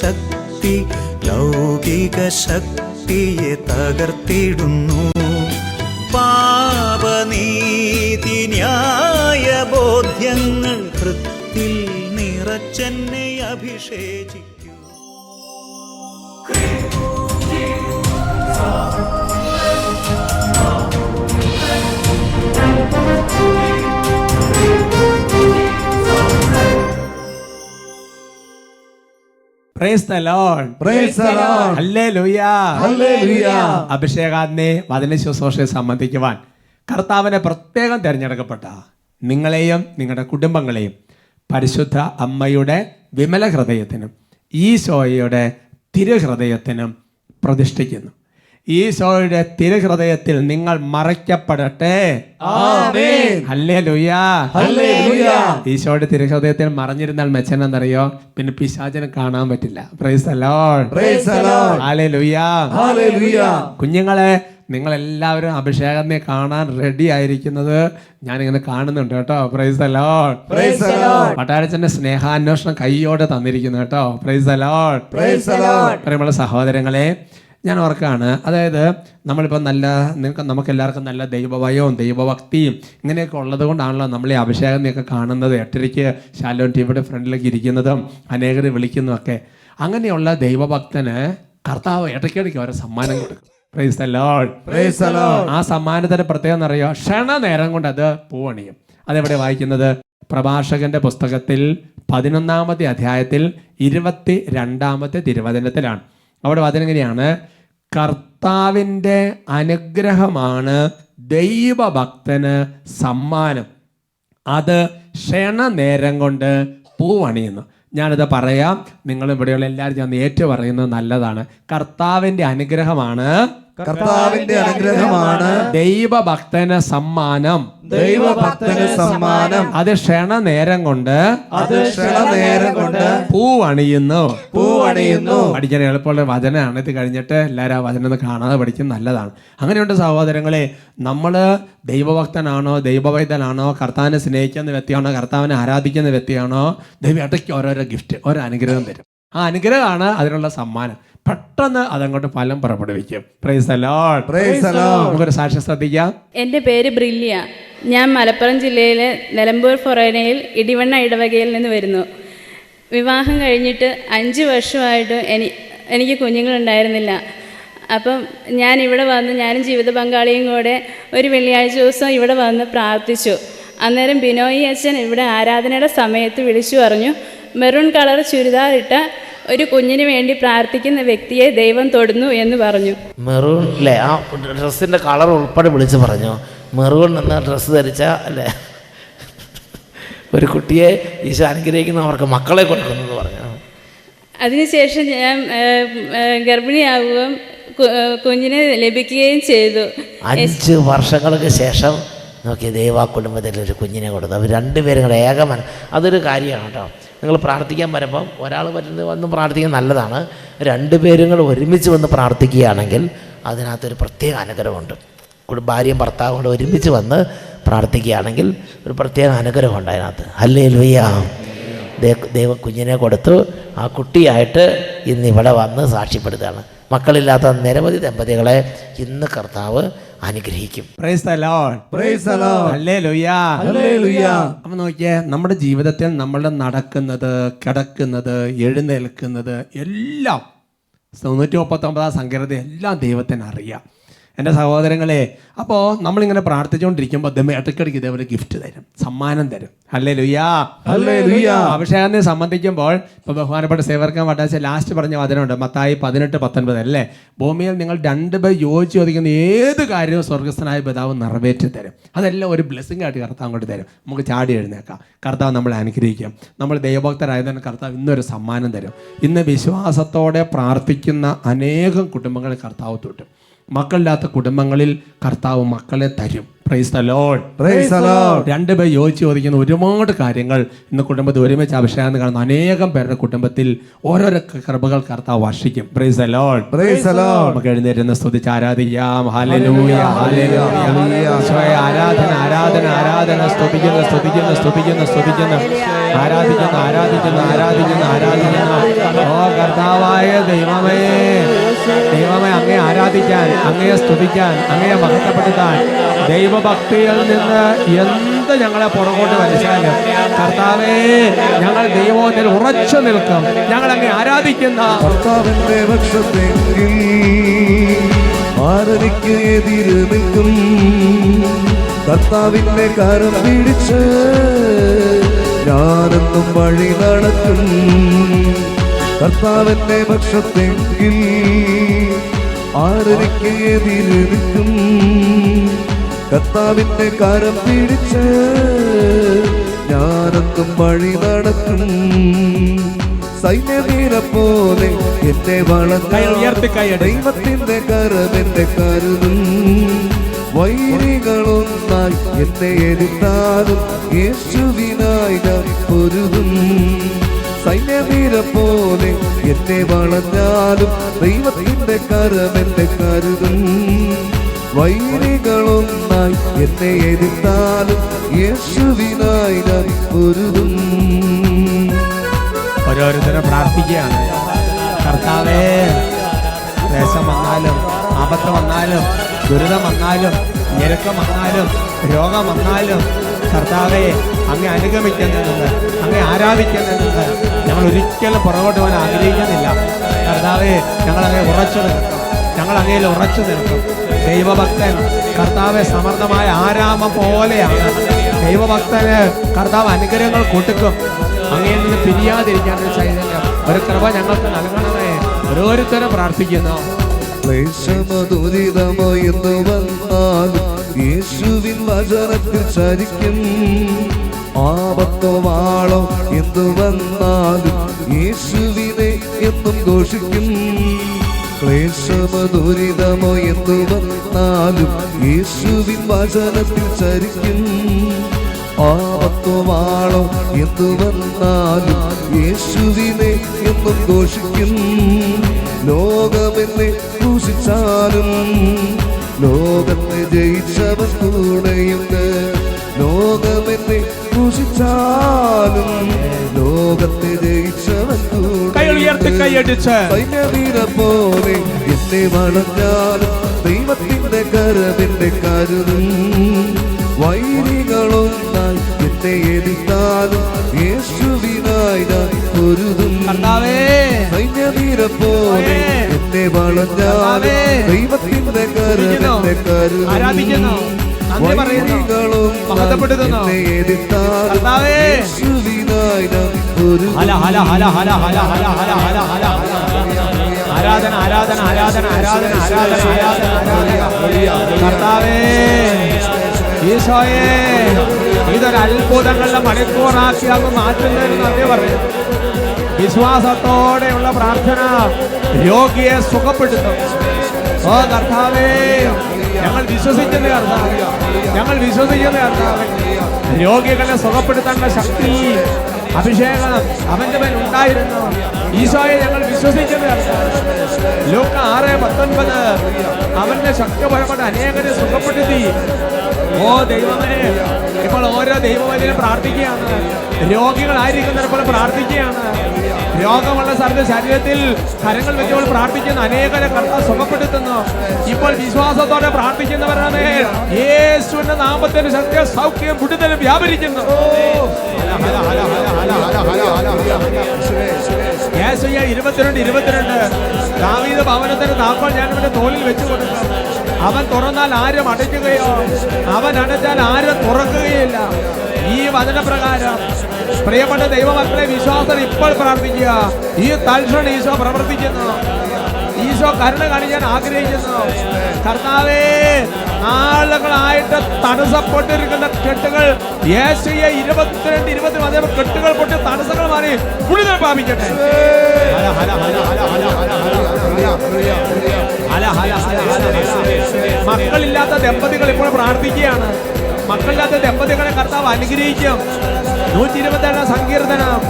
ശക്തി ലൗകിക ശക്തിയെ തകർത്തിടുന്നു. പാപനീതി ന്യായ ബോധ്യങ്ങൾ കൃത്തിൽ നിറച്ചെന്നെ അഭിഷേചിക്കൂ പ്രൈസ് ദ ലോർഡ്. ഹല്ലേലൂയ. അഭിഷേകാഗ്നെ വചന ശുശ്രൂഷയെ സംബന്ധിക്കുവാൻ കർത്താവിനെ പ്രത്യേകം തിരഞ്ഞെടുക്കപ്പെട്ട നിങ്ങളെയും നിങ്ങളുടെ കുടുംബങ്ങളെയും പരിശുദ്ധ അമ്മയുടെ വിമല ഹൃദയത്തിനും ഈശോയുടെ തിരുഹൃദയത്തിനും പ്രതിഷ്ഠിക്കുന്നു ഈശോയുടെ തിരുഹൃദയത്തിൽ നിങ്ങൾ മറയ്ക്കപ്പെടട്ടെ ആമേൻ. Hallelujah hallelujah. ഈശോയുടെ തിരുഹൃദയത്തിൽ മറഞ്ഞിരുന്നാൽ മെച്ചനെന്നറിയോ? പിന്നെ പിശാചനെ കാണാൻ പറ്റില്ല. കുഞ്ഞുങ്ങളെ നിങ്ങൾ എല്ലാവരും അഭിഷേകത്തെ കാണാൻ റെഡി ആയിരിക്കുന്നത് ഞാനിങ്ങനെ കാണുന്നുണ്ട് കേട്ടോ. പ്രൈസ് അലോൾ. പട്ടാരച്ചന്റെ സ്നേഹാന്വേഷണം കൈയോടെ തന്നിരിക്കുന്നു കേട്ടോ. പ്രൈസ് അലോൾ. പ്രിയമുള്ള സഹോദരങ്ങളെ ഞാൻ ഓർക്കാണ് അതായത് നമ്മളിപ്പോൾ നല്ല നിങ്ങൾക്ക് നമുക്ക് എല്ലാവർക്കും നല്ല ദൈവഭയവും ദൈവഭക്തിയും ഇങ്ങനെയൊക്കെ ഉള്ളത് കൊണ്ടാണല്ലോ നമ്മൾ ഈ അഭിഷേകം അഭിഷേകനെയൊക്കെ കാണുന്നത്. എട്ടരയ്ക്ക് ശാലോൻ ടീമിയുടെ ഫ്രണ്ടിലേക്ക് ഇരിക്കുന്നതും അനേകരെ വിളിക്കുന്നതൊക്കെ അങ്ങനെയുള്ള ദൈവഭക്തന് കർത്താവ് ഇടയ്ക്കിടയ്ക്ക് ഓരോ സമ്മാനം കൊടുക്കും. ആ സമ്മാനത്തിന്റെ പ്രത്യേകം എന്നറിയോ ക്ഷണനേരം കൊണ്ട് അത് പൂവണിയും. അതെവിടെ വായിക്കുന്നത്? പ്രഭാഷകന്റെ പുസ്തകത്തിൽ പതിനൊന്നാമത്തെ അധ്യായത്തിൽ ഇരുപത്തി രണ്ടാമത്തെ തിരുവചനത്തിലാണ്. അവിടെ വചനം ഇങ്ങനെയാണ് കർത്താവിന്റെ അനുഗ്രഹമാണ് ദൈവഭക്തന് സമ്മാനം. അത് ക്ഷണനേരം കൊണ്ട് പൂവണിയുന്നു. ഞാനിത് പറയാം. നിങ്ങൾ ഇവിടെയുള്ള എല്ലാവരും ഞാൻ ഏറ്റു പറയുന്നത് നല്ലതാണ്. കർത്താവിന്റെ അനുഗ്രഹമാണ് കർത്താവിന്റെ അനുഗ്രഹമാണ്. ദൈവഭക്തന് സമ്മാനം. ദൈവഭക്തന് സമ്മാനം. അത് ക്ഷണനേരം കൊണ്ട് അത് ക്ഷണനേരം കൊണ്ട് പൂവണിയുന്നു. പൂവണിയുന്നു. പഠിക്കാൻ എളുപ്പമുള്ള വചനമാണ്. ഇത് കഴിഞ്ഞിട്ട് എല്ലാവരും ആ വചനം ഒന്ന് കാണാതെ പഠിക്കും നല്ലതാണ്. അങ്ങനെയുണ്ട് സഹോദരങ്ങളെ നമ്മൾ ദൈവഭക്തനാണോ ദൈവവൈദ്യനാണോ കർത്താവിനെ സ്നേഹിക്കുന്ന വ്യക്തിയാണോ കർത്താവിനെ ആരാധിക്കുന്ന വ്യക്തിയാണോ ദൈവം ഇടയ്ക്ക് ഓരോരോ ഗിഫ്റ്റ് ഓരോ അനുഗ്രഹം തരും. ആ അനുഗ്രഹമാണ് അതിനുള്ള സമ്മാനം. പെട്ടെന്ന് അതങ്ങോട്ട് ഫലം പുറപ്പെടുവിക്കും. നമുക്കൊരു സാക്ഷ്യം ശ്രദ്ധിക്കാം. എന്റെ പേര് ബ്രില്യ ഞാൻ മലപ്പുറം ജില്ലയിലെ നിലമ്പൂർ ഫൊറേനയിൽ ഇടിവണ്ണ ഇടവകയിൽ നിന്ന് വരുന്നു. വിവാഹം കഴിഞ്ഞിട്ട് അഞ്ച് വർഷമായിട്ട് എനി എനിക്ക് കുഞ്ഞുങ്ങളുണ്ടായിരുന്നില്ല. അപ്പം ഞാൻ ഇവിടെ വന്ന് ഞാനും ജീവിത പങ്കാളിയും കൂടെ ഒരു വെള്ളിയാഴ്ച ദിവസം ഇവിടെ വന്ന് പ്രാർത്ഥിച്ചു. അന്നേരം ബിനോയി അച്ഛൻ ഇവിടെ ആരാധനയുടെ സമയത്ത് വിളിച്ചു പറഞ്ഞു മെറൂൺ കളർ ചുരിദാർ ഇട്ട ഒരു കുഞ്ഞിന് വേണ്ടി പ്രാർത്ഥിക്കുന്ന വ്യക്തിയെ ദൈവം തൊടുന്നു എന്ന് പറഞ്ഞു. മെറൂൺ അല്ലേ ആ ഡ്രസ്സിന്റെ കളർ ഉൾപ്പെടെ വിളിച്ച് പറഞ്ഞു. മെറൂൺ എന്ന ഡ്രസ്സ് ധരിച്ച അല്ലേ ഒരു കുട്ടിയെ ഈശോ അനുഗ്രഹിക്കുന്നവർക്ക് മക്കളെ കൊടുക്കുന്നു പറഞ്ഞു. അതിനുശേഷം ഞാൻ ഗർഭിണിയാവുകയും കുഞ്ഞിനെ ലഭിക്കുകയും ചെയ്തു. അഞ്ച് വർഷങ്ങൾക്ക് ശേഷം നോക്കി ദൈവ കുടുംബത്തിൽ ഒരു കുഞ്ഞിനെ കൊടുത്തു. അവർ രണ്ടുപേരും കൂടെ ഏകമന അതൊരു കാര്യമാണ് കേട്ടോ. നിങ്ങൾ പ്രാർത്ഥിക്കാൻ വരുമ്പം ഒരാൾ വരുന്നത് വന്ന് പ്രാർത്ഥിക്കാൻ നല്ലതാണ്. രണ്ട് പേരും കൂടെ ഒരുമിച്ച് വന്ന് പ്രാർത്ഥിക്കുകയാണെങ്കിൽ അതിനകത്തൊരു പ്രത്യേക അനുഗ്രഹമുണ്ട്. ഭാര്യയും ഭർത്താവും കൂടെ ഒരുമിച്ച് വന്ന് പ്രാർത്ഥിക്കുകയാണെങ്കിൽ ഒരു പ്രത്യേക അനുഗ്രഹമുണ്ട് അതിനകത്ത്. അല്ലേ ലുയ്യാ ദൈവ കുഞ്ഞിനെ കൊടുത്തു. ആ കുട്ടിയായിട്ട് ഇന്ന് ഇവിടെ വന്ന് സാക്ഷ്യപ്പെടുത്തുകയാണ്. മക്കളില്ലാത്ത നിരവധി ദമ്പതികളെ ഇന്ന് കർത്താവ് അനുഗ്രഹിക്കും. അപ്പൊ നോക്കിയേ നമ്മുടെ ജീവിതത്തിൽ നമ്മൾ നടക്കുന്നത് കിടക്കുന്നത് എഴുന്നേൽക്കുന്നത് എല്ലാം തൊണ്ണൂറ്റി മുപ്പത്തി ഒമ്പതാം സങ്കീർണത എല്ലാം ദൈവത്തിന് അറിയാം. എന്റെ സഹോദരങ്ങളെ അപ്പോൾ നമ്മളിങ്ങനെ പ്രാർത്ഥിച്ചുകൊണ്ടിരിക്കുമ്പോൾ ദമ്മ ഇടയ്ക്കിടയ്ക്ക് ഇതേപോലെ ഗിഫ്റ്റ് തരും സമ്മാനം തരും. അല്ലേ ലുയ്യാ ലുയാ അഭിഷേകനെ സംബന്ധിക്കുമ്പോൾ ഇപ്പോൾ ബഹുമാനപ്പെട്ട സേവർക്കാൻ വട്ടാച്ച ലാസ്റ്റ് പറഞ്ഞ വചനമുണ്ട് മത്തായി പതിനെട്ട് പത്തൊൻപത് അല്ലേ? ഭൂമിയിൽ നിങ്ങൾ രണ്ട് പേർ യോജിച്ച് ചോദിക്കുന്ന ഏത് കാര്യവും സ്വർഗസ്ഥനായ പിതാവ് നിറവേറ്റി തരും. അതെല്ലാം ഒരു ബ്ലെസ്സിംഗ് ആയിട്ട് കർത്താവ് കൊണ്ട് തരും. നമുക്ക് ചാടി എഴുന്നേക്കാം. കർത്താവ് നമ്മളെ അനുഗ്രഹിക്കും. നമ്മൾ ദൈവഭക്തരായതിന് കർത്താവ് ഇന്നൊരു സമ്മാനം തരും. ഇന്ന് വിശ്വാസത്തോടെ പ്രാർത്ഥിക്കുന്ന അനേകം കുടുംബങ്ങളെ കർത്താവ് തൊട്ടും. മക്കളില്ലാത്ത കുടുംബങ്ങളിൽ കർത്താവ് മക്കളെ തരും. പ്രൈസ്. രണ്ടുപേർ യോജിച്ച് ചോദിക്കുന്ന ഒരുപാട് കാര്യങ്ങൾ ഇന്ന് കുടുംബത്തിൽ ഒരുമിച്ച് അഭിഷേകം കാണുന്ന അനേകം പേരുടെ കുടുംബത്തിൽ ഓരോരോ കൃപകൾ കർത്താവ് വർഷിക്കും. പ്രൈസ്. നമുക്ക് എഴുന്നേരുന്ന സ്തുതിച്ച് ആരാധിക്കാം. ആരാധന ആരാധന ആരാധന. സ്തുതിക്കുന്നു സ്തുതിക്കുന്നു സ്തുതിക്കുന്നു സ്തുതിക്കുന്നു. ആരാധിക്കുന്നു ആരാധിക്കുന്നു ആരാധിക്കുന്നു ആരാധിക്കുന്നു. ഓ കർത്താവായ ദൈവമേ. ദൈവമേ അങ്ങയെ ആരാധിക്കാൻ അങ്ങയെ സ്തുതിക്കാൻ അങ്ങയെ മഹത്വപ്പെടുത്താൻ ദൈവഭക്തിയിൽ നിന്ന് എന്ത് ഞങ്ങളെ പുറകോട്ട് വലിച്ചാലും കർത്താവേ ഞങ്ങൾ ദൈവത്തിൽ ഉറച്ചു നിൽക്കും. ഞങ്ങൾ അങ്ങനെ ആരാധിക്കുന്ന കർത്താവിന്റെ പക്ഷത്തെങ്കിൽ നിൽക്കും. കർത്താവിന്റെ കരം പിടിച്ച് ഞാനെന്നും വഴി നടക്കും. കർത്താവിന്റെ പക്ഷത്തെങ്കിൽ ആരനിക്ക് എതിര് നിൽക്കും കർത്താവിന്റെ കരം പിടിച്ച് ഞാനൊക്കും വഴി നടക്കും. സൈന്യവീര പോലെ എന്നെ വളർന്ന കൈയടി. ദൈവത്തിന്റെ കരം കരുതും. വൈരികളൊന്നായി എന്നെ എതിർത്താലും യേശുവിനായി ഞാൻ പൊരുതും. സൈന്യവീര പോലെ എന്നെ വളഞ്ഞാലും ദൈവത്തിന്റെ കരമെന്റെ കരുതും. വൈരികളൊന്നായി എന്നെ എതിർത്താലും യേശുവിനായി ഞാൻ പൊരുതും. ഓരോരുത്തരും പ്രാർത്ഥിക്കുകയാണ്. കർത്താവേ ദേശം വന്നാലും ആപത്ത് വന്നാലും ദുരിതം വന്നാലും ഞെരുക്കം വന്നാലും രോഗം വന്നാലും കർത്താവെ അങ്ങേ അനുഗമിക്കുന്നതിന് അങ്ങെ ആരാധിക്കുന്നതിന് ഞങ്ങൾ ഒരിക്കലും പുറകോട്ട് പോകാൻ ആഗ്രഹിക്കുന്നില്ല. കർത്താവെ ഞങ്ങൾ ഉറച്ചു നിൽക്കും. ഞങ്ങൾ ഉറച്ചു നിൽക്കും. ദൈവഭക്തൻ കർത്താവെ സമർത്ഥമായ ആരാമം പോലെയാണ്. ദൈവഭക്തന് കർത്താവ് അനുഗ്രഹങ്ങൾ കൊടുക്കും. അങ്ങയിൽ നിന്ന് പിരിയാതിരിക്കാൻ ഒരു ചൈതന്യം ഒരു കൃപ ഞങ്ങൾക്ക് നൽകണമേ. ഓരോരുത്തരും പ്രാർത്ഥിക്കുന്നു. ക്ലേശമോ ദുരിതമോ എന്ന് വന്നാലും യേശുവിൻ വചനത്തിൽ ചരിക്കും. ആപത്തോ വാളോ എന്തു വന്നാലും യേശുവിനെ എന്നും ഘോഷിക്കും. ക്ലേശമോ ദുരിതമോ വന്നാലും യേശുവിൻ വചനത്തിൽ ചരിക്കും. ആപത്തോ വാളോ എന്തു വന്നാലും യേശുവിനെ എന്നും ഘോഷിക്കും. ലോകമെന്നെ ക്രൂശിച്ചാലും ലോകത്തെ ജയിച്ചവൻ കൂടെയുണ്ട്. ലോകമെന്നെ ക്രൂശിച്ചാലും ലോകത്തെ ജയിച്ചവൻ കൈ ഉയർത്തി കൈയടിച്ച് സൈന്യവീര പോലെ എന്നെ വളഞ്ഞാലും ദൈവത്തിന്റെ കരവിന്റെ കരുതും വൈരികളൊന്നായി എന്നെ എതിർത്താലും യേശുവിനായി ഞാൻ പൊരുതും. കർത്താവേ. സൈന്യവീര പോലെ എന്നെ വളഞ്ഞാലും ദൈവത്തിന്റെ കരവിന്റെ കരുതും ആരാധന ആരാധന ആരാധന ആരാധന ആരാധന ആരാധന കർത്താവേ ഈശോയെ ഇതൊരു മണിക്കൂറാക്കി അത് മാറ്റുന്നതെന്ന് അതേ പറയും വിശ്വാസത്തോടെയുള്ള പ്രാർത്ഥന രോഗിയെ സുഖപ്പെടുത്തും ഓ കർത്താവേ ഞങ്ങൾ വിശ്വസിക്കുന്ന കർത്താവേ ഞങ്ങൾ വിശ്വസിക്കുന്ന കർത്താവേ രോഗികളെ സുഖപ്പെടുത്താനുള്ള ശക്തി അഭിഷേകം അവന്റെ മേൽ ഉണ്ടായിരുന്നു ഈശോയെ ഞങ്ങൾ വിശ്വസിക്കുന്ന ലോക ആറ് പത്തൊൻപത്. അവന്റെ ശക്തി ശക്തിപരപ്പെട്ട അനേകരെ സുഖപ്പെടുത്തി. ഓ ദൈവമേ ഇപ്പോൾ ഓരോ ദൈവവചനം പ്രാർത്ഥിക്കുകയാണ്. രോഗികളായിരിക്കുന്നവരെ പോലെ പ്രാർത്ഥിക്കുകയാണ്. രോഗമുള്ള സ്ഥലത്ത് ശരീരത്തിൽ കരങ്ങൾ വെച്ചുകൊണ്ട് പ്രാർത്ഥിക്കുന്ന. അനേകരെ കർത്ത സുഖപ്പെടുത്തുന്നു. ഇപ്പോൾ വിശ്വാസത്തോടെ പ്രാർത്ഥിക്കുന്നവരുടെ മേൽ യേശുവിന്റെ നാമത്തിന് സത്യ സൗഖ്യം വിടുതലും വ്യാപരിക്കുന്നു. യേശയ്യ ഇരുപത്തിരണ്ട് ഇരുപത്തിരണ്ട്. ദാവീത ഭവനത്തിന്റെ താക്കോൽ ഞാൻ ഇവന്റെ തോളിൽ വെച്ചു കൊടുക്കും അവൻ തുറന്നാൽ ആരും അടയ്ക്കുകയോ അവൻ അടച്ചാൽ ആരും തുറക്കുകയില്ല. ഈ വചനപ്രകാരം പ്രിയപ്പെട്ട ദൈവമക്കളെ വിശ്വാസം ഇപ്പോൾ പ്രാർത്ഥിക്കുക ഈ തൽക്ഷണം ഈശോ പ്രവർത്തിക്കുന്നു ഈശോ കരുണ കാണിക്കാൻ ആഗ്രഹിക്കുന്നു കർത്താവേ നാളുകളായിട്ട് തടസ്സപ്പെട്ടിരിക്കുന്ന കെട്ടുകൾ യേശുയെ ഇരുപത്തിരണ്ട് ഇരുപത്തി അതേ കെട്ടുകൾ പൊട്ടി തടസ്സങ്ങൾ മാറി പുണിതൽ പ്രാപിക്കട്ടെ മക്കളില്ലാത്ത ദമ്പതികൾ ഇപ്പോൾ പ്രാർത്ഥിക്കുകയാണ് മക്കളില്ലാത്ത ദമ്പതികളെ കർത്താവ് അനുഗ്രഹിക്കും നൂറ്റി ഇരുപത്തേഴാം സങ്കീർത്തനം.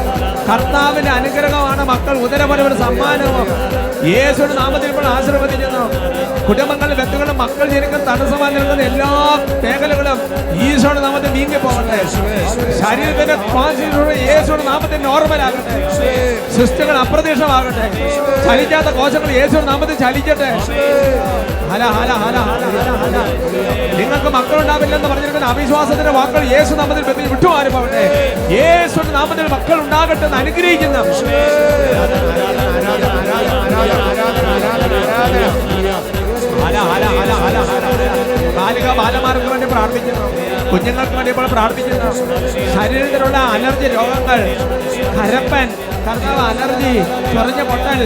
കർത്താവിന്റെ അനുഗ്രഹമാണ് മക്കൾ ഉദരപോലെ ഒരു സമ്മാനവും. യേശുവിന്റെ നാമത്തിൽ ഇപ്പോൾ ആശീർവദിക്കുന്നു. കുടുംബങ്ങളിലെ വ്യക്തികളും മക്കൾ ജനിക്കുന്ന തടസ്സമായി നിൽക്കുന്ന എല്ലാ മേഖലകളും ഈശോയുടെ നാമത്തിൽ നീങ്ങി പോകട്ടെ. ശരീരത്തിന്റെ കോൺസ്റ്റിറ്റ്യൂഷൻ യേശുവിന്റെ നാമത്തിൽ നോർമലാകട്ടെ സിസ്റ്റങ്ങൾ അപ്രതീക്ഷമാകട്ടെ ചലിക്കാത്ത കോശങ്ങൾ യേശുവിന്റെ നാമത്തിൽ ചലിക്കട്ടെ. ഹല ഹല ഹല ഹല നിങ്ങൾക്ക് മക്കളുണ്ടാവില്ലെന്ന് പറഞ്ഞിരിക്കുന്ന അവിശ്വാസത്തിന്റെ വാക്കുകൾ യേശു നാമത്തിൽ ബന്ധി വിട്ടുമാറി പോകട്ടെ യേശുവിന്റെ നാമത്തിൽ മക്കൾ ഉണ്ടാകട്ടെ എന്ന് അനുഗ്രഹിക്കുന്ന ബാലിക ബാലമാർക്ക് വേണ്ടി പ്രാർത്ഥിക്കുന്നു. കുഞ്ഞുങ്ങൾക്ക് വേണ്ടി ഇപ്പോൾ പ്രാർത്ഥിക്കുന്നു ശരീരത്തിലുള്ള അലർജി രോഗങ്ങൾ കരപ്പൻ കർത്താവ് അലർജി ചൊറിഞ്ഞ പൊട്ടൽ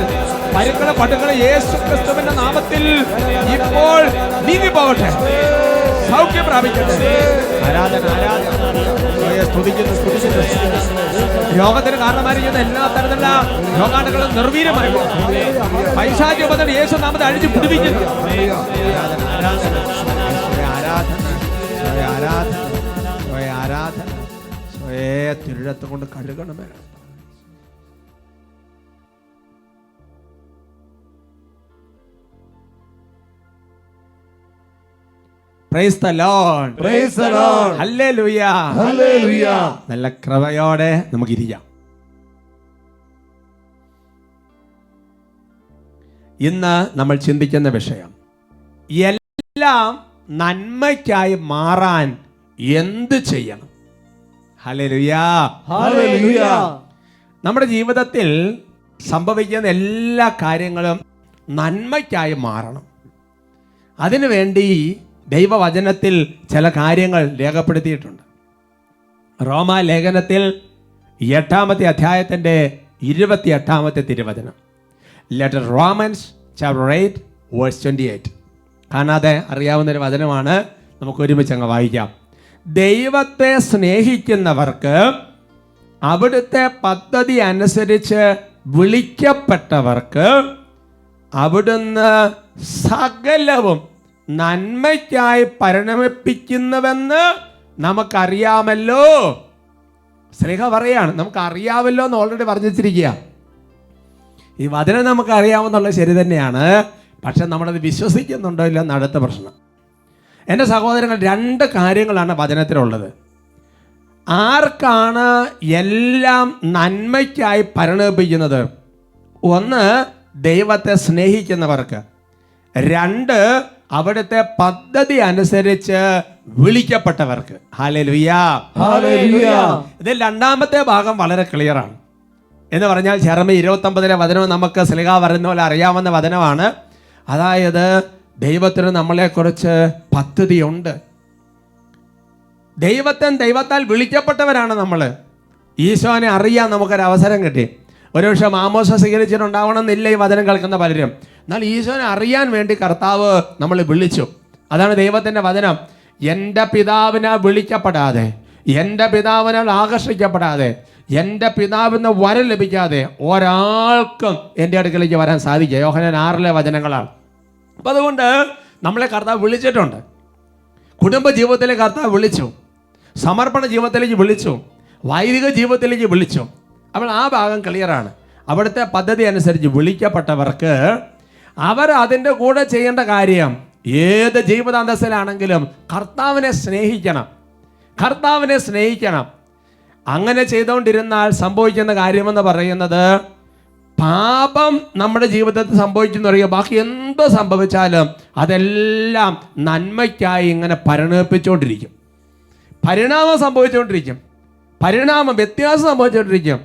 പരുക്കള പട്ടുകൾ യേശു ക്രിസ്തുവിന്റെ നാമത്തിൽ ഇപ്പോൾ നീങ്ങി പോകട്ടെ. സൗഖ്യം പ്രാപിക്കട്ടെ. ആരാധന രോഗത്തിന് കാരണമായിരിക്കുന്ന എല്ലാ തരത്തിലുള്ള രോഗാണുകളും നിർവീര്യമായി പൈശാചി ഉപദ്രവം യേശു നാമത്തെ അഴിച്ചു പിടിപ്പിക്കുന്നു ഈശോയെ ആരാധന സ്വയ ആരാധന സ്വയേ തിരുഴത്ത് കൊണ്ട് കഴുകണമേ. പ്രൈസ് ദ ഇരിക്കാം. ഹല്ലേലൂയ ഹല്ലേലൂയ നല്ല കൃപയോടെ നമുക്കിരിക്കാം. ഇന്ന് നമ്മൾ ചിന്തിക്കുന്ന വിഷയം. എല്ലാം നന്മയ്ക്കായി മാറാൻ എന്ത് ചെയ്യണം. നമ്മുടെ ജീവിതത്തിൽ സംഭവിക്കുന്ന എല്ലാ കാര്യങ്ങളും നന്മയ്ക്കായി മാറണം. അതിനുവേണ്ടി ദൈവവചനത്തിൽ ചില കാര്യങ്ങൾ രേഖപ്പെടുത്തിയിട്ടുണ്ട്. റോമ ലേഖനത്തിൽ എട്ടാമത്തെ അധ്യായത്തിന്റെ ഇരുപത്തി എട്ടാമത്തെ തിരുവചനം. Letter Romans chapter eight verse twenty eight കാണാതെ അറിയാവുന്ന ഒരു വചനമാണ്. നമുക്ക് ഒരുമിച്ച് അങ്ങ് വായിക്കാം. ദൈവത്തെ സ്നേഹിക്കുന്നവർക്ക് അവിടുത്തെ പദ്ധതി അനുസരിച്ച് വിളിക്കപ്പെട്ടവർക്ക് അവിടുന്ന് സകലവും നന്മയ്ക്കായി പരിണമിപ്പിക്കുന്നുവെന്ന് നമുക്കറിയാമല്ലോ. സ്നേഹ പറയാണ് നമുക്ക് അറിയാമല്ലോ എന്ന് ഓൾറെഡി പറഞ്ഞു ഈ വചനം നമുക്ക് അറിയാമെന്നുള്ളത് ശരി തന്നെയാണ്. പക്ഷെ നമ്മളത് വിശ്വസിക്കുന്നുണ്ടോ ഇല്ല അടുത്ത പ്രശ്നം. എന്റെ സഹോദരങ്ങൾ രണ്ട് കാര്യങ്ങളാണ് വചനത്തിലുള്ളത്. ആർക്കാണ് എല്ലാം നന്മയ്ക്കായി പരിണമിപ്പിക്കുന്നത്? ഒന്ന് ദൈവത്തെ സ്നേഹിക്കുന്നവർക്ക്. രണ്ട് അവിടുത്തെ പദ്ധതി അനുസരിച്ച് വിളിക്കപ്പെട്ടവർക്ക്. ഇതിൽ രണ്ടാമത്തെ ഭാഗം വളരെ ക്ലിയറാണ്. എന്ന് പറഞ്ഞാൽ ചെറമ ഇരുപത്തൊമ്പതിലെ വചനം നമുക്ക് സ്ലിഹ പറയുന്ന പോലെ അറിയാവുന്ന വചനമാണ്. അതായത് ദൈവത്തിന് നമ്മളെക്കുറിച്ച് പദ്ധതിയുണ്ട്. ദൈവത്തെ ദൈവത്താൽ വിളിക്കപ്പെട്ടവരാണ് നമ്മൾ ഈശോനെ അറിയാൻ നമുക്കൊരു അവസരം കിട്ടി. ഒരുപക്ഷെ മാമോസ സ്വീകരിച്ചിട്ടുണ്ടാവണം എന്നില്ല ഈ വചനം കേൾക്കുന്ന പലരും. എന്നാൽ ഈശോനെ അറിയാൻ വേണ്ടി കർത്താവ് നമ്മൾ വിളിച്ചു. അതാണ് ദൈവത്തിന്റെ വചനം. എന്റെ പിതാവിനാൽ വിളിക്കപ്പെടാതെ എന്റെ പിതാവിനാൽ ആകർഷിക്കപ്പെടാതെ എന്റെ പിതാവിന് വരം ലഭിക്കാതെ ഒരാൾക്കും എന്റെ അടുക്കലേക്ക് വരാൻ സാധിക്കുക യോഹനൻ ആറിലെ വചനങ്ങളാണ്. അപ്പം അതുകൊണ്ട് നമ്മളെ കർത്താവ് വിളിച്ചിട്ടുണ്ട്. കുടുംബ ജീവിതത്തിലെ കർത്താവ് വിളിച്ചു. സമർപ്പണ ജീവിതത്തിലേക്ക് വിളിച്ചു. വൈദിക ജീവിതത്തിലേക്ക് വിളിച്ചു. അപ്പോൾ ആ ഭാഗം ക്ലിയറാണ് അവിടുത്തെ പദ്ധതി അനുസരിച്ച് വിളിക്കപ്പെട്ടവർക്ക് അവർ അതിന്റെ കൂടെ ചെയ്യേണ്ട കാര്യം ഏത് ജീവിതാന്തസ്സിലാണെങ്കിലും കർത്താവിനെ സ്നേഹിക്കണം. കർത്താവിനെ സ്നേഹിക്കണം. അങ്ങനെ ചെയ്തുകൊണ്ടിരുന്നാൽ സംഭവിക്കുന്ന കാര്യമെന്ന് പറയുന്നത് പാപം നമ്മുടെ ജീവിതത്തിൽ സംഭവിക്കുന്നു പറയുക ബാക്കി എന്ത് സംഭവിച്ചാലും അതെല്ലാം നന്മയ്ക്കായി ഇങ്ങനെ പരിണമിപ്പിച്ചുകൊണ്ടിരിക്കും പരിണാമം സംഭവിച്ചുകൊണ്ടിരിക്കും പരിണാമം വ്യത്യാസം സംഭവിച്ചുകൊണ്ടിരിക്കും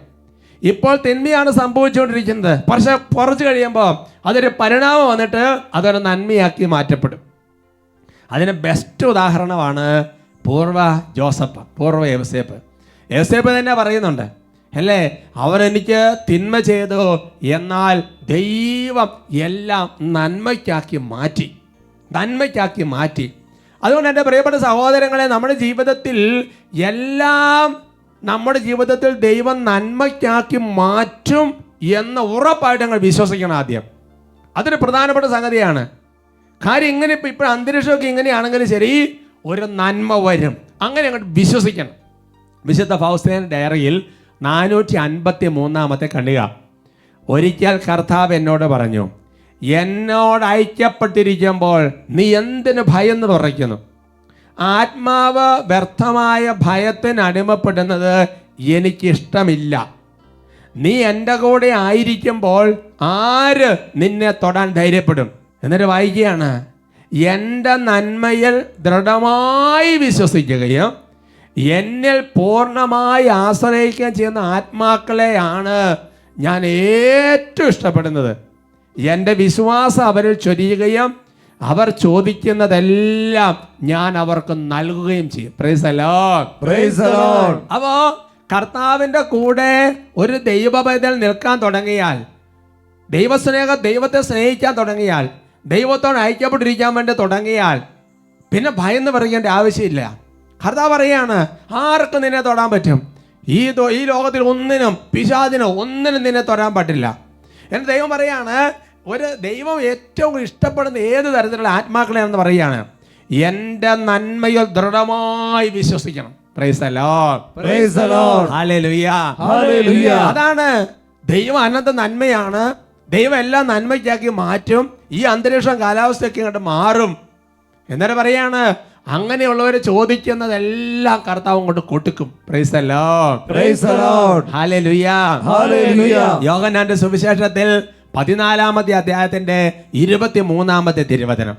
ഇപ്പോൾ തിന്മയാണ് സംഭവിച്ചുകൊണ്ടിരിക്കുന്നത് പക്ഷെ കുറച്ച് കഴിയുമ്പോൾ അതൊരു പരിണാമം വന്നിട്ട് അതൊരു നന്മയാക്കി മാറ്റപ്പെടും. അതിന് ബെസ്റ്റ് ഉദാഹരണമാണ് പൂർവ ജോസഫ് പൂർവ യവസേപ്പ് യവസേപ്പ് തന്നെ പറയുന്നുണ്ട് അല്ലേ അവരെനിക്ക് തിന്മ ചെയ്തു എന്നാൽ ദൈവം എല്ലാം നന്മയ്ക്കാക്കി മാറ്റി നന്മയ്ക്കാക്കി മാറ്റി. അതുകൊണ്ട് എന്റെ പ്രിയപ്പെട്ട സഹോദരങ്ങളെ നമ്മുടെ ജീവിതത്തിൽ എല്ലാം നമ്മുടെ ജീവിതത്തിൽ ദൈവം നന്മയ്ക്കാക്കി മാറ്റും എന്ന് ഉറപ്പായിട്ട് ഞങ്ങൾ വിശ്വസിക്കണം ആദ്യം. അതൊരു പ്രധാനപ്പെട്ട സംഗതിയാണ്. കാര്യം ഇങ്ങനെ ഇപ്പം ഇപ്പോൾ അന്തരീക്ഷമൊക്കെ ഇങ്ങനെയാണെങ്കിലും ശരി ഒരു നന്മ വരും. അങ്ങനെ അങ്ങോട്ട് വിശ്വസിക്കണം. വിശുദ്ധ ഫൗസ്തേൻ ഡയറിയിൽ നാനൂറ്റി അൻപത്തി മൂന്നാമത്തെ കണിക. ഒരിക്കൽ കർത്താവ് എന്നോട് പറഞ്ഞു എന്നോട് ഐക്യപ്പെട്ടിരിക്കുമ്പോൾ നീ എന്തിന് ഭയന്ന് പറയ്ക്കുന്നു ആത്മാവ് വ്യർത്ഥമായ ഭയത്തിന് അടിമപ്പെടുന്നത് എനിക്കിഷ്ടമില്ല. നീ എന്റെ കൂടെ ആയിരിക്കുമ്പോൾ ആര് നിന്നെ തൊടാൻ ധൈര്യപ്പെടും? എന്നിട്ട് വായിക്കുകയാണ് എന്റെ നന്മയിൽ ദൃഢമായി വിശ്വസിക്കുകയും എന്നിൽ പൂർണമായി ആശ്രയിക്കാൻ ചെയ്യുന്ന ആത്മാക്കളെയാണ് ഞാൻ ഏറ്റവും ഇഷ്ടപ്പെടുന്നത്. എന്റെ വിശ്വാസം അവരിൽ ചൊരിയുകയും അവർ ചോദിക്കുന്നതെല്ലാം ഞാൻ അവർക്ക് നൽകുകയും ചെയ്യും. അപ്പോ കർത്താവിന്റെ കൂടെ ഒരു ദൈവപൈതൽ നിൽക്കാൻ തുടങ്ങിയാൽ ദൈവസ്നേഹം ദൈവത്തെ സ്നേഹിക്കാൻ തുടങ്ങിയാൽ ദൈവത്തോട് ഐക്യപ്പെട്ടിരിക്കാൻ വേണ്ടി തുടങ്ങിയാൽ പിന്നെ ഭയന്ന് പറയേണ്ട ആവശ്യമില്ല. കർത്താവ് പറയാണ് ആർക്കും നിന്നെ തൊടാൻ പറ്റും? ഈ ഈ ലോകത്തിൽ ഒന്നിനും പിശാചിനോ ഒന്നിനും നിന്നെ തൊടാൻ പറ്റില്ല. എന്റെ ദൈവം പറയാണ് ഒരു ദൈവം ഏറ്റവും ഇഷ്ടപ്പെടുന്ന ഏത് തരത്തിലുള്ള ആത്മാക്കളെയാണെന്ന് പറയുകയാണ് എന്റെ നന്മയിൽ ദൃഢമായി വിശ്വസിക്കണം. അതാണ് ദൈവം അന്നത്തെ നന്മയാണ്. ദൈവം എല്ലാം നന്മയ്ക്കാക്കി മാറ്റും. ഈ അന്തരീക്ഷം കാലാവസ്ഥയൊക്കെ ഇങ്ങോട്ട് മാറും. എന്നിട്ട് പറയാണ് അങ്ങനെയുള്ളവർ ചോദിക്കുന്നതെല്ലാം കർത്താവ് കൊണ്ട് കൊടുക്കും. യോഗനാന്റെ സുവിശേഷത്തിൽ പതിനാലാമത്തെ അധ്യായത്തിന്റെ ഇരുപത്തി മൂന്നാമത്തെ തിരുവചനം.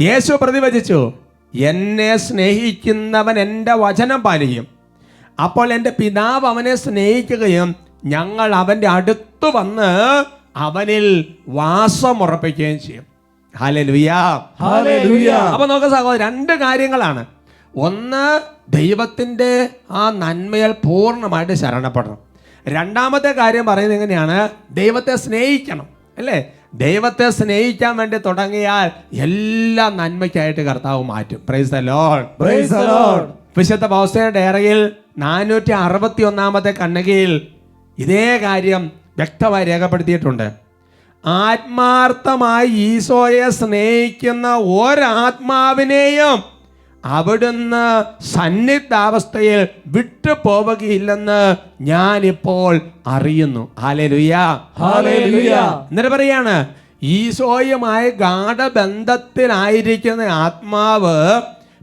യേശു പ്രതിവചിച്ചു എന്നെ സ്നേഹിക്കുന്നവൻ എന്റെ വചനം പാലിക്കും. അപ്പോൾ എന്റെ പിതാവ് അവനെ സ്നേഹിക്കുകയും ഞങ്ങൾ അവന്റെ അടുത്ത് വന്ന് അവനിൽ വാസമുറപ്പിക്കുകയും ചെയ്യും. അപ്പൊ നോക്ക സഹോദരൻ രണ്ട് കാര്യങ്ങളാണ്. ഒന്ന് ദൈവത്തിന്റെ ആ നന്മയിൽ പൂർണമായിട്ട് ശരണപ്പെടണം. രണ്ടാമത്തെ കാര്യം പറയുന്നത് എങ്ങനെയാണ്? ദൈവത്തെ സ്നേഹിക്കണം അല്ലേ? ദൈവത്തെ സ്നേഹിക്കാൻ വേണ്ടി തുടങ്ങിയാൽ എല്ലാ നന്മയ്ക്കായിട്ട് കർത്താവ് മാറ്റും. Praise the Lord praise the Lord. വിശുദ്ധ പൗസയുടെ ഡയറിയിൽ നാനൂറ്റി അറുപത്തി ഒന്നാമത്തെ കണ്ണകയിൽ ഇതേ കാര്യം വ്യക്തമായി രേഖപ്പെടുത്തിയിട്ടുണ്ട്. ആത്മാർത്ഥമായി ഈശോയെ സ്നേഹിക്കുന്ന ഒരാത്മാവിനെയും അവിടുന്ന് സന്നിഗ്ധാവസ്ഥയിൽ വിട്ടു പോവുകയില്ലെന്ന് ഞാനിപ്പോൾ അറിയുന്നു. എന്നിട്ട് പറയാണ് ഈശോയുമായി ഗാഠബന്ധത്തിലായിരിക്കുന്ന ആത്മാവ്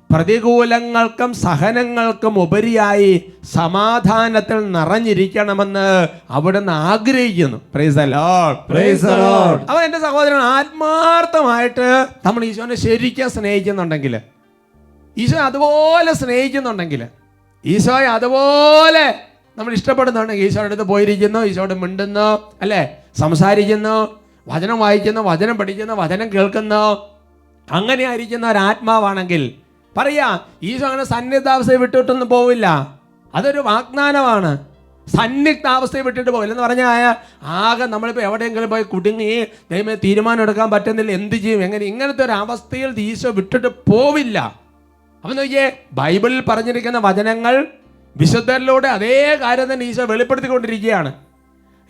പ്രതികൂലങ്ങൾക്കും സഹനങ്ങൾക്കും ഉപരിയായി സമാധാനത്തിൽ നിറഞ്ഞിരിക്കണമെന്ന് അവിടുന്ന് ആഗ്രഹിക്കുന്നു. അപ്പൊ എന്റെ സഹോദരൻ ആത്മാർത്ഥമായിട്ട് നമ്മൾ ഈശോനെ ശരിക്കും സ്നേഹിക്കുന്നുണ്ടെങ്കിൽ ഈശോ അതുപോലെ സ്നേഹിക്കുന്നുണ്ടെങ്കിൽ ഈശോയെ അതുപോലെ നമ്മൾ ഇഷ്ടപ്പെടുന്നുണ്ടെങ്കിൽ ഈശോയുടെ അടുത്ത് പോയിരിക്കുന്നു ഈശോയോട് മിണ്ടുന്നു അല്ലേ? സംസാരിക്കുന്നു വചനം വായിക്കുന്നു വചനം പഠിക്കുന്നു വചനം കേൾക്കുന്നു. അങ്ങനെ ആയിരിക്കുന്ന ഒരു ആത്മാവാണെങ്കിൽ പറയാ ഈശോ അങ്ങനെ സന്നിഗ്ധാവസ്ഥയെ വിട്ടിട്ടൊന്നും പോവില്ല. അതൊരു വാഗ്ദാനമാണ്. സന്നിഗ്ധാവസ്ഥയെ വിട്ടിട്ട് പോകില്ല എന്ന് പറഞ്ഞാൽ ആകെ നമ്മളിപ്പോൾ എവിടെയെങ്കിലും പോയി കുടുങ്ങി ദൈവം തീരുമാനം എടുക്കാൻ പറ്റുന്നില്ല എന്ത് ചെയ്യും എങ്ങനെ ഇങ്ങനത്തെ ഒരു അവസ്ഥയിൽ ഈശോ വിട്ടിട്ട് പോവില്ല. അപ്പം നോക്കിയേ ബൈബിളിൽ പറഞ്ഞിരിക്കുന്ന വചനങ്ങൾ വിശുദ്ധരിലൂടെ അതേ കാര്യം തന്നെ ഈശോ വെളിപ്പെടുത്തിക്കൊണ്ടിരിക്കുകയാണ്.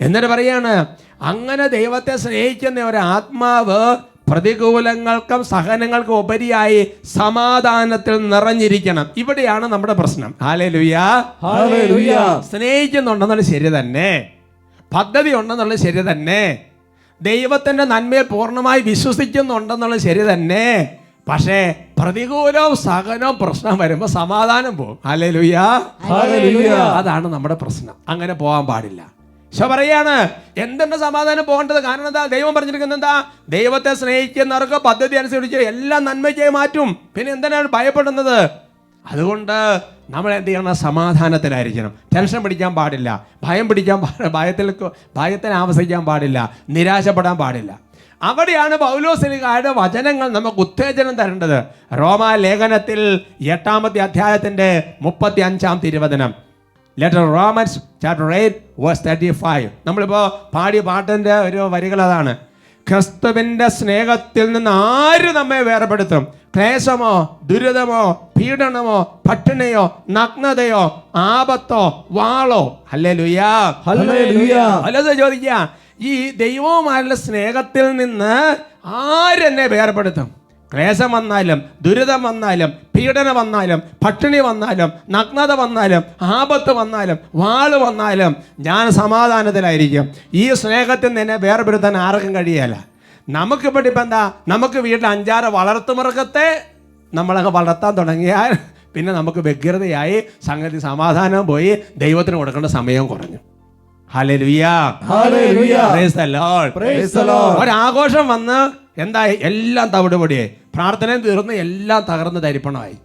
എന്നിട്ട് പറയാണ് അങ്ങനെ ദൈവത്തെ സ്നേഹിക്കുന്ന ഒരു ആത്മാവ് പ്രതികൂലങ്ങൾക്കും സഹനങ്ങൾക്കും ഉപരിയായി സമാധാനത്തിൽ നിറഞ്ഞിരിക്കണം. ഇവിടെയാണ് നമ്മുടെ പ്രശ്നം. സ്നേഹിക്കുന്നുണ്ടെന്നുള്ള ശരി തന്നെ. പദ്ധതി ഉണ്ടെന്നുള്ള ശരി തന്നെ. ദൈവത്തിന്റെ നന്മയെ പൂർണമായി വിശ്വസിക്കുന്നുണ്ടെന്നുള്ള ശരി തന്നെ. പക്ഷേ പ്രതികൂലവും സഹനവും പ്രശ്നം വരുമ്പോൾ സമാധാനം പോകും അല്ലെ ലുയ്യ. അതാണ് നമ്മുടെ പ്രശ്നം. അങ്ങനെ പോകാൻ പാടില്ല. ഈശോ പറയാണ്. എന്തുണ്ട് സമാധാനം പോകേണ്ടത്? കാരണം എന്താ? ദൈവം പറഞ്ഞിരിക്കുന്നത് എന്താ? ദൈവത്തെ സ്നേഹിക്കുന്നവർക്ക് പദ്ധതി അനുസരിച്ച് എല്ലാം നന്മയ്ക്കായി മാറ്റും. പിന്നെ എന്തിനാണ് ഭയപ്പെടുന്നത്? അതുകൊണ്ട് നമ്മൾ എന്ത് ചെയ്യണം? സമാധാനത്തിലായിരിക്കണം. ടെൻഷൻ പിടിക്കാൻ പാടില്ല. ഭയം പിടിക്കാൻ ഭയത്തിൽ ഭയത്തിന് ആവശ്യിക്കാൻ പാടില്ല. നിരാശപ്പെടാൻ പാടില്ല. അവിടെയാണ് പൗലോസിലിക്കാരുടെ വചനങ്ങൾ നമുക്ക് ഉത്തേജനം തരേണ്ടത്. റോമാ ലേഖനത്തിൽ എട്ടാമത്തെ അധ്യായത്തിന്റെ മുപ്പത്തി അഞ്ചാം തിരുവചനം. Letter Romans chapter eight verse thirty five നമ്മളിപ്പോൾ പാടിയ പാട്ടിന്റെ ഒരു വരികൾ അതാണ്. ക്രിസ്തുവിന്റെ സ്നേഹത്തിൽ നിന്ന് ആര് നമ്മെ വേർപെടുത്തും? ക്ലേശമോ ദുരിതമോ പീഡനമോ പട്ടിണിയോ നഗ്നതയോ ആപത്തോ വാളോ? അല്ലേ ലുയാ അല്ലത് ചോദിക്കുക ഈ ദൈവവുമായുള്ള സ്നേഹത്തിൽ നിന്ന് ആരെന്നെ വേർപെടുത്തും? ക്ലേശം വന്നാലും ദുരിതം വന്നാലും പീഡനം വന്നാലും പട്ടിണി വന്നാലും നഗ്നത വന്നാലും ആപത്ത് വന്നാലും വാൾ വന്നാലും ഞാൻ സമാധാനത്തിലായിരിക്കും. ഈ സ്നേഹത്തിൽ നിന്നെ വേർപെടുത്താൻ ആർക്കും കഴിയല്ല നമുക്കിപ്പോൾ ഇപ്പം എന്താ? നമുക്ക് വീട്ടിൽ അഞ്ചാറ് വളർത്തു മൃഗത്തെ നമ്മളങ്ങ് വളർത്താൻ തുടങ്ങിയാൽ പിന്നെ നമുക്ക് വ്യഗ്രതയായി സംഗതി സമാധാനം പോയി ദൈവത്തിന് കൊടുക്കേണ്ട സമയം കുറഞ്ഞു. Hallelujah hallelujah Praise the Lord. Praise the Lord. ഒരാഘോഷം വന്ന് എന്തായി? എല്ലാം തവിടുപൊടിയെ പ്രാർത്ഥനയും തീർന്ന് എല്ലാം തകർന്ന് തരിപ്പണമായി.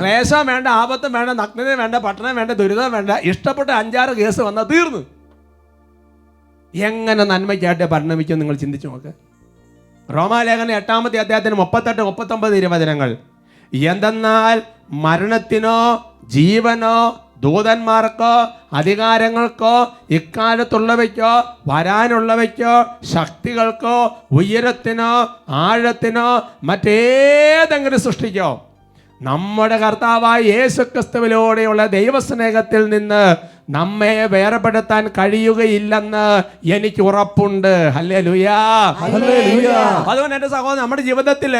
ക്ലേശം വേണ്ട ആപത്തും വേണ്ട നഗ്നതയും വേണ്ട പട്ടണം വേണ്ട ദുരിതം വേണ്ട ഇഷ്ടപ്പെട്ട അഞ്ചാറ് കേസ് വന്നാൽ തീർന്നു. എങ്ങനെ നന്മയ്ക്കായിട്ട് പരിണമിക്കും നിങ്ങൾ ചിന്തിച്ചു നോക്ക്. റോമാലേഖന എട്ടാമത്തെ അദ്ദേഹത്തിന് മുപ്പത്തെട്ട് മുപ്പത്തൊമ്പത് ഇരുപതിനങ്ങൾ എന്തെന്നാൽ മരണത്തിനോ ജീവനോ ദൂതന്മാർക്കോ അധികാരങ്ങൾക്കോ ഇക്കാലത്തുള്ളവയ്ക്കോ വരാനുള്ളവയ്ക്കോ ശക്തികൾക്കോ ഉയരത്തിനോ ആഴത്തിനോ മറ്റേതെങ്കിലും സൃഷ്ടിക്കോ. നമ്മുടെ കർത്താവായ യേശു ക്രിസ്തുവിലൂടെയുള്ള ദൈവസ്നേഹത്തിൽ നിന്ന് നമ്മെ വേർപെടുത്താൻ കഴിയുകയില്ലെന്ന് എനിക്ക് ഉറപ്പുണ്ട്. അല്ലേ ലുയാ ഹല്ലേലൂയ. അതുകൊണ്ട് എന്റെ സഹോദരൻ നമ്മുടെ ജീവിതത്തിൽ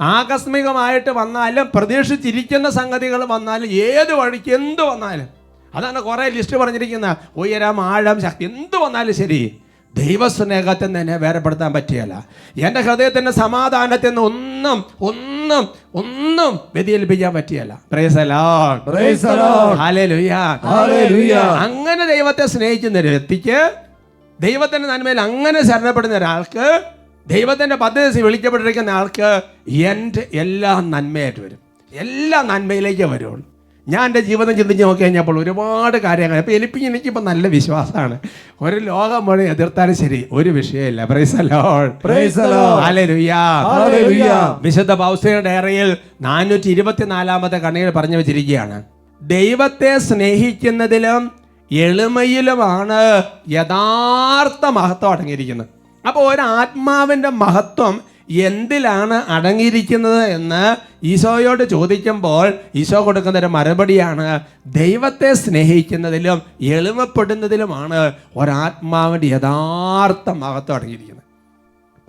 ആകസ്മികമായിട്ട് വന്നാലും പ്രതീക്ഷിച്ചിരിക്കുന്ന സംഗതികൾ വന്നാലും ഏത് വഴിക്ക് എന്ത് വന്നാലും അതാണ് കുറേ ലിസ്റ്റ് പറഞ്ഞിരിക്കുന്ന ഉയരം ആഴം ശക്തി എന്ത് വന്നാലും ശരി. ദൈവസ്നേഹത്തിൽ തന്നെ വേറെപ്പെടുത്താൻ പറ്റിയല്ല. എന്റെ ഹൃദയത്തിന്റെ സമാധാനത്തിൽ നിന്ന് ഒന്നും ഒന്നും ഒന്നും വ്യതിയേൽപ്പിക്കാൻ പറ്റിയല്ല. അങ്ങനെ ദൈവത്തെ സ്നേഹിക്കുന്ന ഒരു വ്യക്തിക്ക് ദൈവത്തിന്റെ നന്മയിൽ അങ്ങനെ ശരണപ്പെടുന്ന ഒരാൾക്ക് ദൈവത്തിന്റെ പദ്ധതി വിളിക്കപ്പെട്ടിരിക്കുന്ന ആൾക്ക് എന്റെ എല്ലാ നന്മയായിട്ട് വരും. എല്ലാ നന്മയിലേക്ക് വരുള്ളൂ. ഞാൻ എന്റെ ജീവിതം ചിന്തിച്ച് നോക്കി കഴിഞ്ഞപ്പോൾ ഒരുപാട് കാര്യങ്ങൾ. ഇപ്പം എലിപ്പിങ് എനിക്കിപ്പോൾ നല്ല വിശ്വാസമാണ്. ഒരു ലോകം മുഴുവൻ എതിർത്താലും ശരി ഒരു വിഷയമില്ല. വിശുദ്ധ പൗസ്തയുടെ ഡയറിയിൽ നാനൂറ്റി ഇരുപത്തിനാലാമത്തെ കണ്ണികൾ പറഞ്ഞു വെച്ചിരിക്കുകയാണ്. ദൈവത്തെ സ്നേഹിക്കുന്നതിലും എളിമയിലുമാണ് യഥാർത്ഥ മഹത്വം അടങ്ങിയിരിക്കുന്നത്. അപ്പോൾ ഒരു ആത്മാവിന്റെ മഹത്വം എന്തിലാണ് അടങ്ങിയിരിക്കുന്നത് എന്ന് ഈശോയോട് ചോദിക്കുമ്പോൾ ഈശോ കൊടുക്കുന്ന ഒരു മറുപടിയാണ്. ദൈവത്തെ സ്നേഹിക്കുന്നതിലും എളിമപ്പെടുന്നതിലുമാണ് ഒരാത്മാവിന്റെ യഥാർത്ഥ മഹത്വം അടങ്ങിയിരിക്കുന്നത്.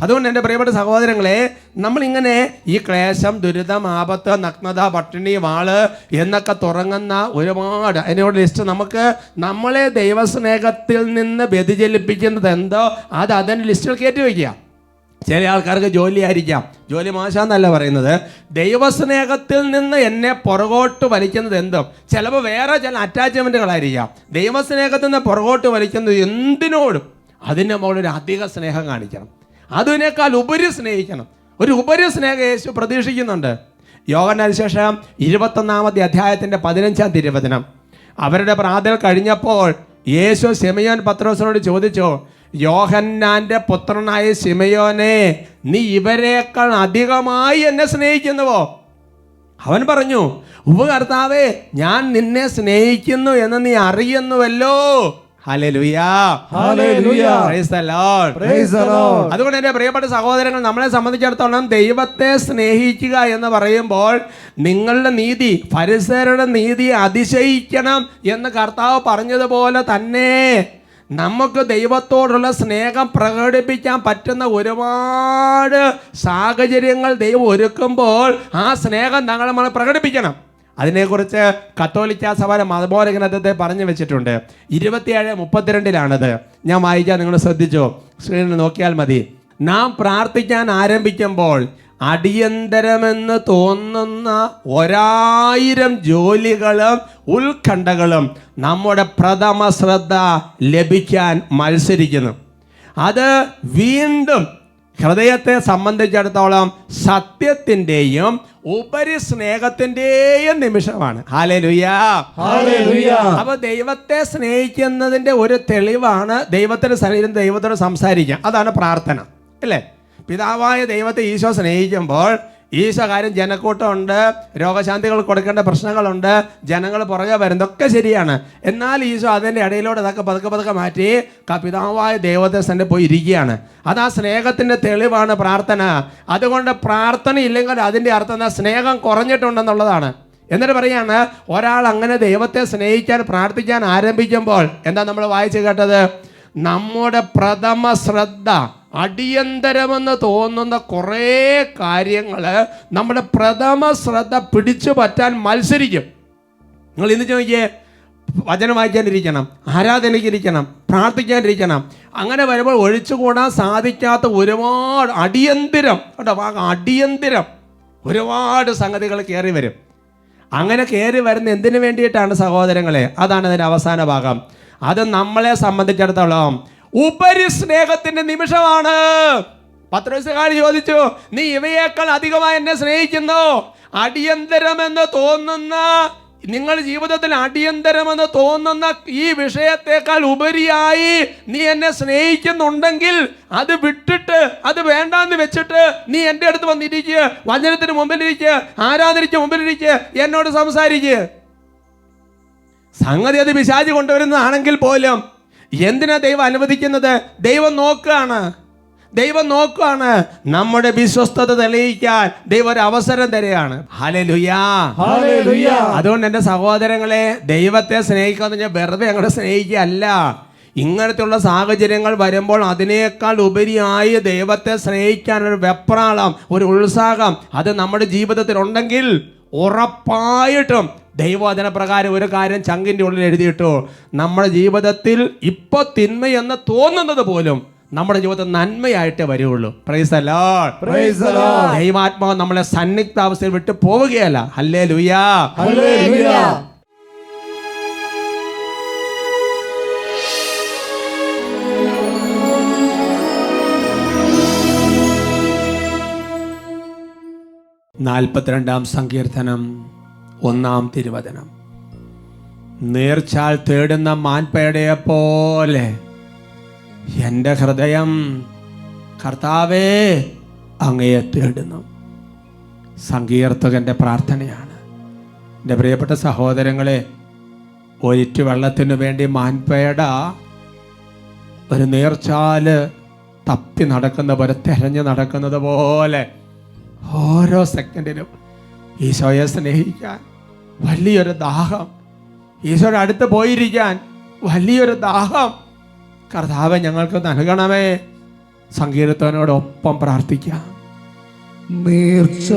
അതുകൊണ്ട് എന്റെ പ്രിയപ്പെട്ട സഹോദരങ്ങളെ നമ്മളിങ്ങനെ ഈ ക്ലേശം ദുരിതം ആപത്ത് നഗ്നത പട്ടിണി വാൾ എന്നൊക്കെ തുടങ്ങുന്ന ഒരുപാട് അതിനോട് ലിസ്റ്റ് നമുക്ക് നമ്മളെ ദൈവസ്നേഹത്തിൽ നിന്ന് വ്യതിചലിപ്പിക്കുന്നത് എന്തോ അത് അതിന്റെ ലിസ്റ്റിൽ കയറ്റി വയ്ക്കുക. ചില ആൾക്കാർക്ക് ജോലി ആയിരിക്കാം ജോലി മോശമെന്നല്ല പറയുന്നത്. ദൈവസ്നേഹത്തിൽ നിന്ന് എന്നെ പുറകോട്ട് വലിക്കുന്നത് എന്തും? ചിലപ്പോൾ വേറെ ചില അറ്റാച്ച്മെന്റുകളായിരിക്കാം ദൈവസ്നേഹത്തിൽ നിന്ന് പുറകോട്ട് വലിക്കുന്നത് എന്തിനോടും? അതിന് മുകളിൽ അധിക സ്നേഹം കാണിക്കണം. അതിനേക്കാൾ ഉപരി സ്നേഹിക്കണം. ഒരു ഉപരി സ്നേഹം യേശു പ്രതീക്ഷിക്കുന്നുണ്ട്. യോഗന ശേഷം ഇരുപത്തൊന്നാമത്തെ അധ്യായത്തിന്റെ പതിനഞ്ചാം തിരുവചനം. അവരുടെ പ്രാതൽ കഴിഞ്ഞപ്പോൾ യേശു സെമിയോൻ പത്രോസിനോട് ചോദിച്ചു യോഹന്നാന്റെ പുത്രനായ സിമയോനെ നീ ഇവരെക്കാൾ അധികമായി എന്നെ സ്നേഹിക്കുന്നുവോ അവൻ പറഞ്ഞു ഉപകർത്താവേ ഞാൻ നിന്നെ സ്നേഹിക്കുന്നു എന്ന് നീ അറിയുന്നുവല്ലോ ഹല്ലേലൂയാ Hallelujah. Praise the Lord. Praise the Lord. അതുകൊണ്ട് എന്റെ പ്രിയപ്പെട്ട സഹോദരങ്ങൾ നമ്മളെ സംബന്ധിച്ചിടത്തോളം ദൈവത്തെ സ്നേഹിക്കുക എന്ന് പറയുമ്പോൾ നിങ്ങളുടെ നീതി പരിസരയുടെ നീതി അതിശയിക്കണം എന്ന് കർത്താവ് പറഞ്ഞതുപോലെ തന്നെ നമുക്ക് ദൈവത്തോടുള്ള സ്നേഹം പ്രകടിപ്പിക്കാൻ പറ്റുന്ന ഒരുപാട് സാഹചര്യങ്ങൾ ദൈവം ഒരുക്കുമ്പോൾ ആ സ്നേഹം ഞങ്ങൾ നമ്മൾ പ്രകടിപ്പിക്കണം. അതിനെക്കുറിച്ച് കത്തോലിക്ക സഭയുടെ മതബോധഗ്രന്ഥത്തെ പറഞ്ഞു വെച്ചിട്ടുണ്ട്. ഇരുപത്തിയേഴ് മുപ്പത്തിരണ്ടിലാണത്. ഞാൻ വായിക്കാൻ നിങ്ങൾ ശ്രദ്ധിച്ചോ? സ്ക്രീനിൽ നോക്കിയാൽ മതി. നാം പ്രാർത്ഥിക്കാൻ ആരംഭിക്കുമ്പോൾ അടിയന്തരമെന്ന് തോന്നുന്ന ഒരായിരം ജോലികളും ഉത്കണ്ഠകളും നമ്മുടെ പ്രഥമ ശ്രദ്ധ ലഭിക്കാൻ മത്സരിക്കുന്നു. അത് വീണ്ടും ഹൃദയത്തെ സംബന്ധിച്ചിടത്തോളം സത്യത്തിന്റെയും ഉപരി സ്നേഹത്തിന്റെയും നിമിഷമാണ്. ഹാലലുയാ അപ്പൊ ദൈവത്തെ സ്നേഹിക്കുന്നതിന്റെ ഒരു തെളിവാണ് ദൈവത്തിന് ശരീരം ദൈവത്തോട് സംസാരിക്കുക അതാണ് പ്രാർത്ഥന. അല്ലേ? പിതാവായ ദൈവത്തെ ഈശോ സ്നേഹിക്കുമ്പോൾ ഈശോ കാര്യം ജനക്കൂട്ടമുണ്ട് രോഗശാന്തികൾ കൊടുക്കേണ്ട പ്രശ്നങ്ങളുണ്ട് ജനങ്ങൾ പുറകെ വരുന്നതൊക്കെ ശരിയാണ്. എന്നാൽ ഈശോ അതിന്റെ ഇടയിലൂടെ അതൊക്കെ പതുക്കെ പതുക്കെ മാറ്റി പിതാവായ ദൈവത്തെ തന്നെ പോയി ഇരിക്കുകയാണ്. അത് ആ സ്നേഹത്തിന്റെ തെളിവാണ് പ്രാർത്ഥന. അതുകൊണ്ട് പ്രാർത്ഥന ഇല്ലെങ്കിൽ അതിന്റെ അർത്ഥം എന്താ? സ്നേഹം കുറഞ്ഞിട്ടുണ്ടെന്നുള്ളതാണ്. എന്നിട്ട് പറയാണ് ഒരാൾ അങ്ങനെ ദൈവത്തെ സ്നേഹിക്കാൻ പ്രാർത്ഥിക്കാൻ ആരംഭിക്കുമ്പോൾ എന്താ നമ്മൾ വായിച്ചു കേട്ടത്? നമ്മുടെ പ്രഥമ ശ്രദ്ധ. അടിയന്തരമെന്ന് തോന്നുന്ന കുറേ കാര്യങ്ങൾ നമ്മുടെ പ്രഥമ ശ്രദ്ധ പിടിച്ചു പറ്റാൻ മത്സരിക്കും. നിങ്ങൾ ഇന്ന് ചോദിക്കേ വചനം വായിക്കാനിരിക്കണം ആരാധനയ്ക്കിരിക്കണം പ്രാർത്ഥിക്കാനിരിക്കണം അങ്ങനെ വരുമ്പോൾ ഒഴിച്ചുകൂടാൻ സാധിക്കാത്ത ഒരുപാട് അടിയന്തിരം കേട്ടോ അടിയന്തിരം ഒരുപാട് സംഗതികൾ കയറി വരും. അങ്ങനെ കയറി വരുന്ന എന്തിനു വേണ്ടിയിട്ടാണ് സഹോദരങ്ങളെ? അതാണ് അതിന്റെ അവസാന ഭാഗം. അത് നമ്മളെ സംബന്ധിച്ചിടത്തോളം ഉപരി സ്നേഹത്തിന്റെ നിമിഷമാണ് പത്രോസുകാർ ചോദിച്ചു നീ ഇവയേക്കാൾ അധികമായി എന്നെ സ്നേഹിക്കുന്നു? അടിയന്തരമെന്ന് തോന്നുന്ന നിങ്ങൾ ജീവിതത്തിൽ അടിയന്തരമെന്ന് തോന്നുന്ന ഈ വിഷയത്തെക്കാൾ ഉപരിയായി നീ എന്നെ സ്നേഹിക്കുന്നുണ്ടെങ്കിൽ അത് വിട്ടിട്ട് അത് വേണ്ടാന്ന് വെച്ചിട്ട് നീ എന്റെ അടുത്ത് വന്നിരിക്കുക വചനത്തിന് മുമ്പിലിരിക്കുക ആരാധനയ്ക്ക് മുമ്പിലിരിക്കുക എന്നോട് സംസാരിക്കുക സംഗതി അത് വിശാചി കൊണ്ടുവരുന്നതാണെങ്കിൽ പോലും എന്തിനാ ദൈവം അനുവദിക്കുന്നത്? ദൈവം നോക്കുകയാണ്. ദൈവം നോക്കുകയാണ്. നമ്മുടെ വിശ്വസ്തത തെളിയിക്കാൻ ദൈവം ഒരു അവസരം തരികയാണ്. അതുകൊണ്ട് എന്റെ സഹോദരങ്ങളെ ദൈവത്തെ സ്നേഹിക്കുക എന്ന് പറഞ്ഞാൽ വെറുതെ അങ്ങോട്ട് സ്നേഹിക്കുകയല്ല. ഇങ്ങനത്തെയുള്ള സാഹചര്യങ്ങൾ വരുമ്പോൾ അതിനേക്കാൾ ഉപരിയായി ദൈവത്തെ സ്നേഹിക്കാൻ ഒരു വെപ്രാളം ഒരു ഉത്സാഹം അത് നമ്മുടെ ജീവിതത്തിൽ ഉണ്ടെങ്കിൽ ഉറപ്പായിട്ടും ദൈവവചന പ്രകാരം ഒരു കാര്യം ചങ്കിന്റെ ഉള്ളിൽ എഴുതിയിട്ടോ നമ്മുടെ ജീവിതത്തിൽ ഇപ്പോൾ തിന്മയെന്ന് തോന്നുന്നത് പോലും നമ്മുടെ ജീവിതത്തിൽ നന്മയായിട്ടേ വരുള്ളൂ. Praise praise. ദൈവാത്മാവ് നമ്മളെ സന്നിഗ്ധാവസ്ഥയിൽ വിട്ടു പോവുകയല്ല. ഹല്ലേ ലുയാ നാൽപ്പത്തിരണ്ടാം സങ്കീർത്തനം ഒന്നാം തിരുവചനം. നേർച്ചാൽ തേടുന്ന മാൻപേടയെ പോലെ എന്റെ ഹൃദയം കർത്താവേ അങ്ങയെ തേടുന്നു. സങ്കീർത്തകന്റെ പ്രാർത്ഥനയാണ്. എന്റെ പ്രിയപ്പെട്ട സഹോദരങ്ങളെ ഒരിറ്റു വെള്ളത്തിനു വേണ്ടി മാൻപേട ഒരു നേർച്ചാൽ തപ്പി നടക്കുന്ന പോലെ തെരഞ്ഞു നടക്കുന്നത് പോലെ ഓരോ സെക്കൻഡിനും ഈശോയെ സ്നേഹിക്കാൻ വലിയൊരു ദാഹം. ഈശോയുടെ അടുത്ത് പോയിരിക്കാൻ വലിയൊരു ദാഹം. കർത്താവെ ഞങ്ങൾക്ക് നൽകണമേ. സങ്കീർത്തനോടൊപ്പം പ്രാർത്ഥിക്കാം. നീർച്ചാലുകൾ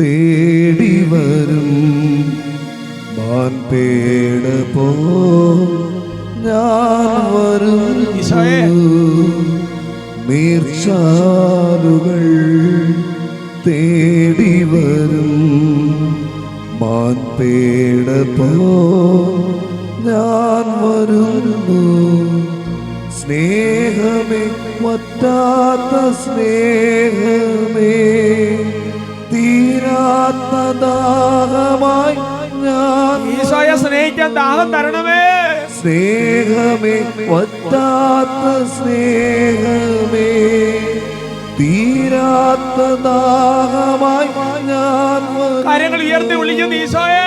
തേടി വരും. പോ ഞാൻ വരും. ഈശോയെ. നീർച്ചാലുകൾ തേടി വരും. മാൻ പോ ഞാൻ വരുന്നു. സ്നേഹമേ വറ്റാത്ത സ്നേഹമേ തീരാത്ത ദാഹമായി ഞാൻ ഈശോയെ സ്നേഹിക്കാൻ ദാഹം തരണമേ. സ്നേഹമേ വറ്റാത്ത സ്നേഹമേ തീരാത്ത ദാഹമായി ഞാൻ. കാര്യങ്ങൾ ഉയർത്തി വിളിക്കുന്നു ഈശോയെ